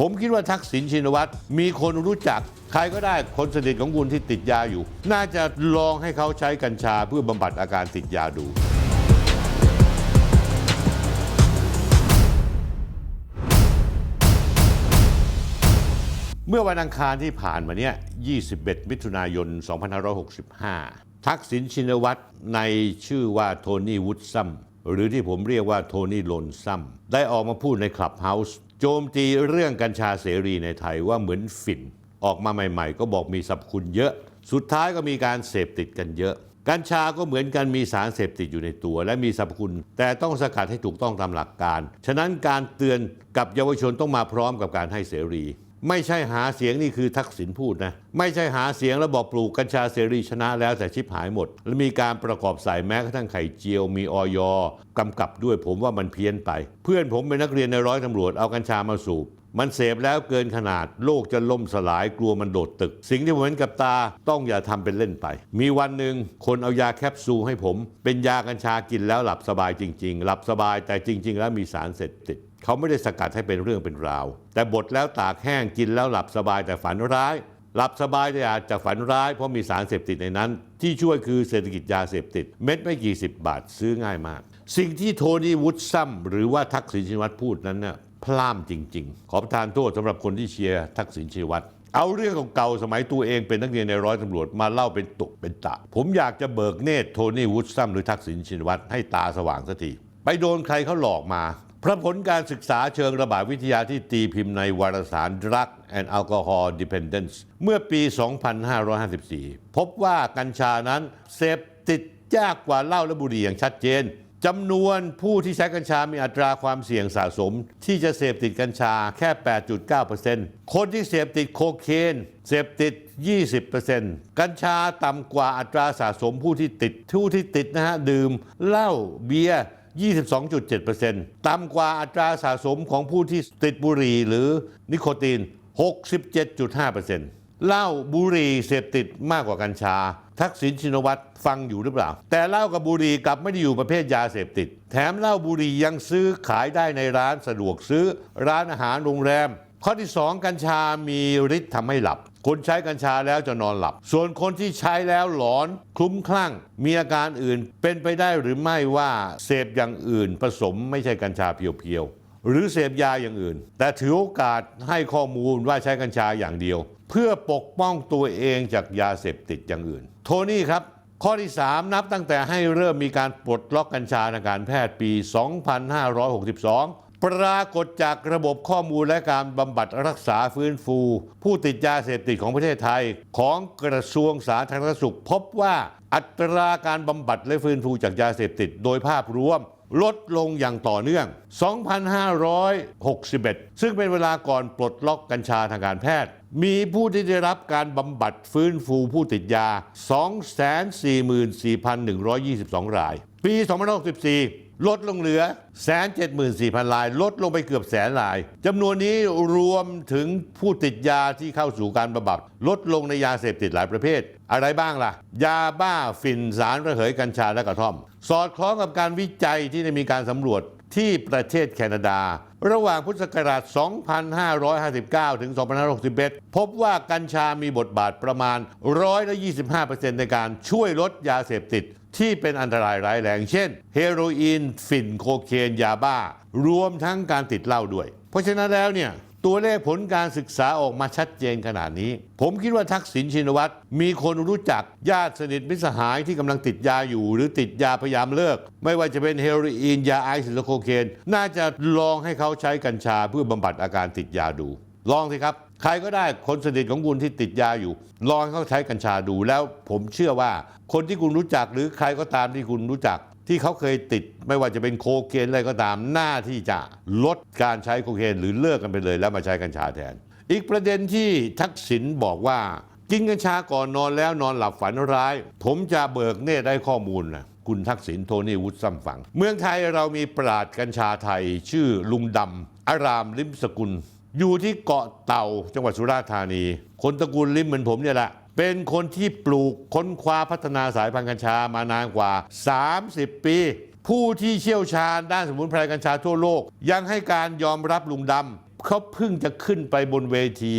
ผมคิดว่าทักษิณชินวัตรมีคนรู้จัก ใครก็ได้คนสนิทของคุณที่ติดยาอยู่ น่าจะลองให้เขาใช้กัญชาเพื่อบำบัดอาการติดยาดูเมื่อวันอังคารที่ผ่านมาเนี่ย 21 มิถุนายน 2565 ทักษิณชินวัตรในชื่อว่าโทนี่วูดซัมหรือที่ผมเรียกว่าโทนี่โลนซัมได้ออกมาพูดในคลับเฮาส์ โจมตีเรื่องกัญชาเสรีในไทยว่าเหมือนฝิ่น ออกมาใหม่ๆ ก็บอกมีสรรพคุณเยอะ สุดท้ายก็มีการเสพติดกันเยอะ กัญชาก็เหมือนกันมีสารเสพติดอยู่ในตัว และมีสรรพคุณ แต่ต้องสกัดให้ถูกต้องตามหลักการ ฉะนั้นการเตือนกับเยาวชนต้องมาพร้อมกับการให้เสรี ไม่ใช่หาเสียงนี่คือทักษิณพูดนะ ไม่ใช่หาเสียงแล้วบอกปลูกกัญชาเสรีชนะแล้วแต่ชิบหายหมด และมีการประกอบใส่แม้กระทั่งไข่เจียวมีออยกำกับด้วยผมว่ามันเพี้ยนไป เพื่อนผมเป็นนักเรียนในร้อยตำรวจเอากัญชามาสูบมันเสพแล้วเกินขนาดโลกจะล่มสลายกลัวมันโดดตึก สิ่งที่ผมเห็นกับตาต้องอย่าทำเป็นเล่นไป มีวันหนึ่งคนเอายาแคปซูลให้ผม เป็นยากัญชากินแล้วหลับสบายจริง ๆ หลับสบายแต่จริง ๆ แล้วมีสารเสพติด เขาไม่ได้สกัดให้เป็นเรื่องเป็นราว แต่บดแล้วตากแห้งกินแล้วหลับสบายแต่ฝันร้าย หลับสบายแต่อาจจะฝันร้ายเพราะมีสารเสพติดในนั้น ที่ช่วยคือเศรษฐกิจยาเสพติด เม็ดไม่กี่สิบบาทซื้อง่ายมาก สิ่งที่โทนี่วูดซัมหรือว่าทักษิณชินวัตรพูดนั้นเนี่ยพล่ามจริง ๆ ขอประทานโทษสำหรับคนที่เชียร์ทักษิณชินวัตรเอาเรื่องเก่าๆสมัยตัวเองเป็นนักเรียนในร้อยตำรวจมาเล่าเป็นตุเป็นตะ ผมอยากจะเบิกเนตรโทนี่วูดซัมหรือทักษิณชินวัตรให้ตาสว่างสักทีไปโดนใครเขาหลอกมา พระผลการศึกษาเชิงระบาดวิทยาที่ตีพิมพ์ในวารสาร Drug and Alcohol Dependence เมื่อปี 2554 พบว่ากัญชานั้นเสพติดยากกว่าเหล้าและบุหรี่อย่างชัดเจนจำนวนผู้ที่ใช้กัญชามีอัตราความเสี่ยงสะสม ที่จะเสพติดกัญชาแค่ 8.9%คนที่เสพติดโคเคนเสพติด 20%กัญชาต่ำกว่าอัตราสะสมผู้ที่ติดผู้ที่ติดนะฮะดื่มเหล้าเบียร์ 22.7%ต่ำกว่าอัตราสะสมของผู้ที่ติดบุหรี่หรือนิโคติน 67.5%เหล้าบุหรี่เสพติดมากกว่ากัญชา ทักษิณชินวัตรฟังอยู่หรือเปล่า แต่เหล้ากับบุหรี่กลับไม่ได้อยู่ประเภทยาเสพติด แถมเหล้าบุหรี่ยังซื้อขายได้ในร้านสะดวกซื้อ ร้านอาหารโรงแรม ข้อที่ 2 กัญชามีฤทธิ์ทำให้หลับ คนใช้กัญชาแล้วจะนอนหลับ ส่วนคนที่ใช้แล้วหลอน คลุ้มคลั่ง มีอาการอื่นเป็นไปได้หรือไม่ว่าเสพอย่างอื่นผสมไม่ใช่กัญชาเพียวๆ หรือเสพยาอย่างอื่น แต่ถือโอกาสให้ข้อมูลว่าใช้กัญชาอย่างเดียว เพื่อปกป้องตัวเองจากยาเสพติดอย่างอื่น โทนี่ครับข้อที่ 3 นับตั้งแต่ให้เริ่มมีการปลดล็อกกัญชาทางการแพทย์ปี 2562 ปรากฏจากระบบข้อมูลและการบำบัดรักษาฟื้นฟู ผู้ติดยาเสพติดของประเทศไทย ของกระทรวงสาธารณสุข พบว่าอัตราการบำบัดและฟื้นฟูจากยาเสพติดโดยภาพรวมลดลงอย่างต่อเนื่อง 2,561 ซึ่งเป็นเวลาก่อนปลดล็อกกัญชาทางการแพทย์ มีผู้ที่ได้รับการบำบัดฟื้นฟูผู้ติดยา 244,122 ราย ปี2564 ลดลงเหลือ174,000ราย ลดลงไปเกือบแสนรายจำนวนนี้รวมถึงผู้ติดยาที่เข้าสู่การบำบัดลดลงในยาเสพติดหลายประเภท อะไรบ้างล่ะ ยาบ้าฝิ่นสารระเหยกัญชาและกระท่อม สอดคล้องกับการวิจัยที่ได้มีการสำรวจที่ประเทศแคนาดา ระหว่างพุทธศักราช 2559 ถึง 2561 พบว่ากัญชามีบทบาทประมาณ 125%ในการช่วยลดยาเสพติด ที่เป็นอันตรายร้ายแรง เช่น เฮโรอีน ฝิ่นโคเคนยาบ้า รวมทั้งการติดเหล้าด้วย เพราะฉะนั้นแล้วเนี่ยตัวเลขผลการศึกษาออกมาชัดเจนขนาดนี้ ผมคิดว่าทักษิณชินวัตรมีคนรู้จักญาติสนิทมิสหายที่กำลังติดยาอยู่ หรือติดยาพยายามเลิก ไม่ว่าจะเป็นเฮโรอีนยาไอซ์หรือโคเคน น่าจะลองให้เขาใช้กัญชาเพื่อบำบัดอาการติดยาดู ลองสิครับ ใครก็ได้คนสนิทของคุณที่ติดยาอยู่ ลองให้เขาใช้กัญชาดูแล้วผมเชื่อว่า คนที่คุณรู้จักหรือใครก็ตามที่คุณรู้จัก ที่เขาเคยติด ไม่ว่าจะเป็นโคเคนอะไรก็ตามหน้าที่จะลดการใช้โคเคนหรือเลิกกันไปเลย แล้วมาใช้กัญชาแทน อีกประเด็นที่ทักษิณบอกว่า กินกัญชาก่อนนอนแล้วนอนหลับฝันร้าย ผมจะเบิกเนตได้ข้อมูลนะคุณทักษิณโทนี่วุฒิซัมฟัง เมืองไทยเรามีปราดกัญชาไทย ชื่อลุงดำอารามลิมสกุล อยู่ที่เกาะเต่าจังหวัดสุราษฎร์ธานี คนตระกูลลิมเหมือนผมเนี่ยแหละ เป็นคนที่ปลูกค้นคว้าพัฒนาสายพันธุ์กัญชามานานกว่า 30 ปี ผู้ที่เชี่ยวชาญด้านสมุนไพรกัญชาทั่วโลก ยังให้การยอมรับลุงดำเขาเพิ่งจะขึ้นไปบนเวที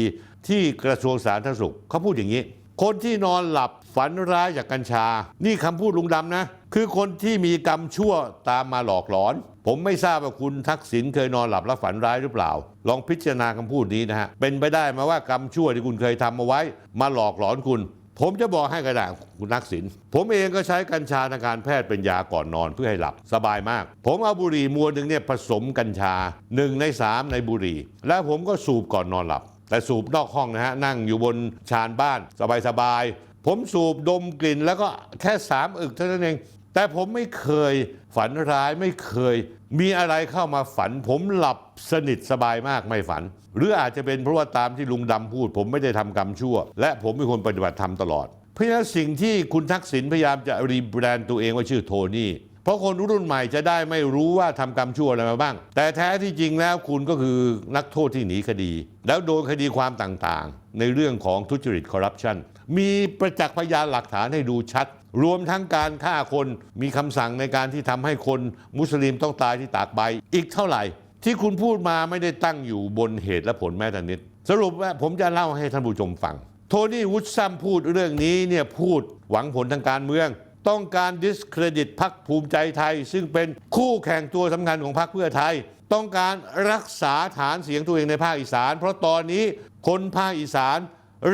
ที่กระทรวงสาธารณสุขเขาพูดอย่างนี้ คนที่นอนหลับฝันร้ายจากกัญชา นี่คำพูดลุงดำนะ คือคนที่มีกรรมชั่วตามมาหลอกหลอน ผมไม่ทราบว่าคุณทักษิณเคยนอนหลับแล้วฝันร้ายหรือเปล่า ลองพิจารณาคำพูดนี้นะฮะ เป็นไปได้ไหมาว่ากรรมชั่วที่คุณเคยทำเอาไว้ มาหลอกหลอนคุณ ผมจะบอกให้กระดาคุณทักษิณผมเองก็ใช้กัญชาทางการแพทย์เป็นยาก่อนนอนเพื่อให้หลับสบายมาก ผมเอาบุหรี่มวลหนึ่งเนี่ยผสมกัญชาหนึ่งในสามในบุหรี่ แล้วผมก็สูบก่อนนอนหลับ แต่สูบนอกห้องนะฮะนั่งอยู่บนชานบ้าน สบายๆผมสูบดมกลิ่นแล้วก็แค่สามอึกเท่านั้นเอง แต่ผมไม่เคยฝันร้ายไม่เคย มีอะไรเข้ามาฝัน ผมหลับสนิทสบายมากไม่ฝัน หรืออาจจะเป็นเพราะว่าตามที่ลุงดำพูด ผมไม่ได้ทำกรรมชั่ว และผมเป็นคนปฏิบัติธรรมตลอด เพราะฉะนั้นสิ่งที่คุณทักษิณพยายามจะรีแบรนด์ตัวเองว่าชื่อโทนี่เพราะคนรุ่นใหม่จะได้ไม่รู้ว่าทำกรรมชั่วอะไรมาบ้าง แต่แท้ที่จริงแล้วคุณก็คือนักโทษที่หนีคดี แล้วโดนคดีความต่างๆ ในเรื่องของทุจริตคอร์รัปชันมีประจักษ์พยานหลักฐานให้ดูชัด รวมทั้งการฆ่าคนมีคำสั่งในการที่ทำให้คนมุสลิมต้องตายที่ตากใบ อีกเท่าไหร่ ที่คุณพูดมาไม่ได้ตั้งอยู่บนเหตุและผลแม้แต่นิด สรุปว่าผมจะเล่าให้ท่านผู้ชมฟัง โทนี่วูดซัมพูดเรื่องนี้เนี่ยพูดหวังผลทางการเมือง ต้องการดิสเครดิตพรรคภูมิใจไทย ซึ่งเป็นคู่แข่งตัวสำคัญของพรรคเพื่อไทยต้องการรักษาฐานเสียงตัวเองในภาคอีสาน เพราะตอนนี้คนภาคอีสาน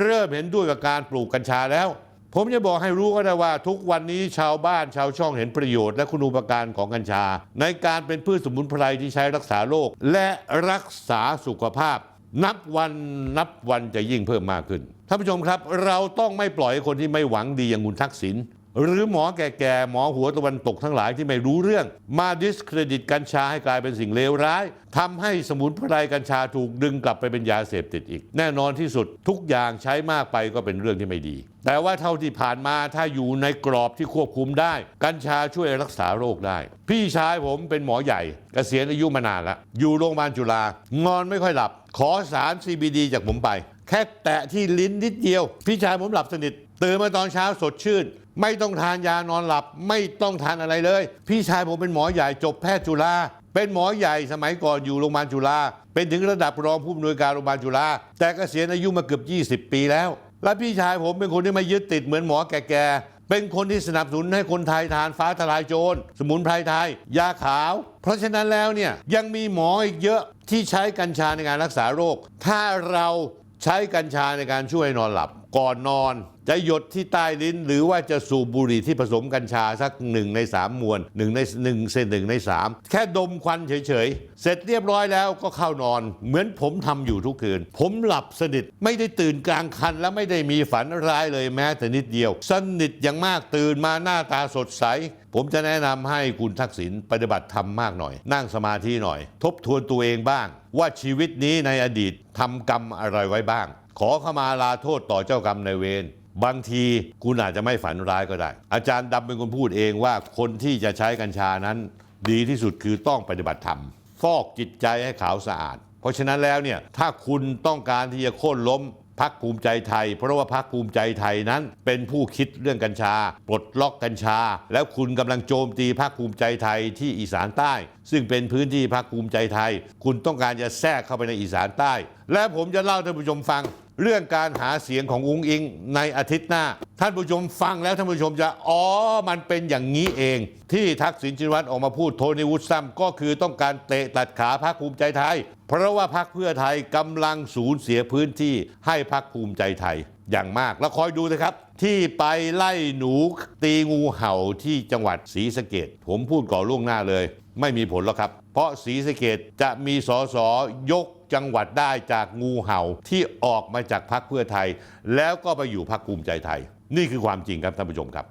เริ่มเห็นด้วยกับการปลูกกัญชาแล้ว ผมจะบอกให้รู้ก็ได้ว่าทุกวันนี้ชาวบ้านชาวช่องเห็นประโยชน์และคุณูปการของกัญชา ในการเป็นพืชสมุนไพรที่ใช้รักษาโรคและรักษาสุขภาพ นับวันนับวันจะยิ่งเพิ่มมากขึ้นท่านผู้ชมครับ เราต้องไม่ปล่อยคนที่ไม่หวังดีอย่างคุณทักษิณ หรือหมอแก่ๆ หมอหัวตะวันตกทั้งหลายที่ไม่รู้เรื่อง มาดิสเครดิตกัญชาให้กลายเป็นสิ่งเลวร้ายทำให้สมุนไพรกัญชาถูกดึงกลับไปเป็นยาเสพติดอีก แน่นอนที่สุดทุกอย่างใช้มากไปก็เป็นเรื่องที่ไม่ดี แต่ว่าเท่าที่ผ่านมาถ้าอยู่ในกรอบที่ควบคุมได้ กัญชาช่วยรักษาโรคได้ พี่ชายผมเป็นหมอใหญ่เกษียณอายุมานานแล้วอยู่โรงพยาบาลจุฬางอนไม่ค่อยหลับ ขอสาร CBD จากผมไป แค่แตะที่ลิ้นนิดเดียว พี่ชายผมหลับสนิทตื่นมาตอนเช้าสดชื่น ไม่ต้องทานยานอนหลับ ไม่ต้องทานอะไรเลย พี่ชายผมเป็นหมอใหญ่จบแพทย์จุฬาเป็นหมอใหญ่สมัยก่อนอยู่โรงพยาบาลจุฬาเป็นถึงระดับรองผู้อำนวยการโรงพยาบาลจุฬาแต่กเกษียณอายุมาเกือบ 20 ปีแล้ว และพี่ชายผมเป็นคนที่ไม่ยึดติดเหมือนหมอแก่ๆเป็นคนที่สนับสนุนให้คนไทยทานฟ้าทลายโจรสมุนไพรไทย ยาขาว เพราะฉะนั้นแล้วเนี่ยยังมีหมออีกเยอะที่ใช้กัญชาในการรักษาโรค ถ้าเรา ใช้กัญชาในการช่วยนอนหลับ ก่อนนอน จะหยดที่ใต้ลิ้น หรือว่าจะสูบบุหรี่ที่ผสมกัญชาสักหนึ่งในสามมวนหนึ่งในหนึ่งเศษหนึ่งในสามแค่ดมควันเฉยๆ เสร็จเรียบร้อยแล้วก็เข้านอน เหมือนผมทำอยู่ทุกคืน ผมหลับสนิทไม่ได้ตื่นกลางคัน และไม่ได้มีฝันร้ายเลยแม้แต่นิดเดียว สนิทอย่างมากตื่นมาหน้าตาสดใส ผมจะแนะนำให้คุณทักษิณปฏิบัติธรรมมากหน่อย นั่งสมาธิหน่อย ทบทวนตัวเองบ้าง ว่าชีวิตนี้ในอดีตทำกรรมอะไรไว้บ้าง ขอขมาลาโทษต่อเจ้ากรรมนายเวรบางทีคุณอาจจะไม่ฝันร้ายก็ได้ อาจารย์ดำเป็นคนพูดเองว่าคนที่จะใช้กัญชานั้น ดีที่สุดคือต้องปฏิบัติธรรมฟอกจิตใจให้ขาวสะอาด เพราะฉะนั้นแล้วเนี่ยถ้าคุณต้องการที่จะโค่นล้ม พักภูมิใจไทย เพราะว่าพักภูมิใจไทยนั้น เป็นผู้คิดเรื่องกัญชา ปลดล็อกกัญชา แล้วคุณกำลังโจมตีพักภูมิใจไทยที่อีสานใต้ ซึ่งเป็นพื้นที่พักภูมิใจไทย คุณต้องการจะแทรกเข้าไปในอีสานใต้ และผมจะเล่าท่านผู้ชมฟัง เรื่องการหาเสียงของอุ้งอิงในอาทิตย์หน้า ท่านผู้ชมฟังแล้วท่านผู้ชมจะ อ๋อ มันเป็นอย่างนี้เอง ที่ทักษิณชินวัตรออกมาพูดโทนี่วุฒิซ้ำก็คือต้องการเตะตัดขาพรรคภูมิใจไทย เพราะว่าพรรคเพื่อไทยกำลังสูญเสียพื้นที่ให้พรรคภูมิใจไทย อย่างมาก แล้วคอยดูนะครับ ที่ไปไล่หนูตีงูเห่าที่จังหวัดศรีสะเกดผมพูดก่อนล่วงหน้าเลย ไม่มีผลแล้วครับ เพราะศรีสะเกดจะมีสสยกจังหวัดได้จากงูเห่าที่ออกมาจากพรรคเพื่อไทย แล้วก็ไปอยู่พรรคภูมิใจไทย นี่คือความจริงครับท่านผู้ชมครับ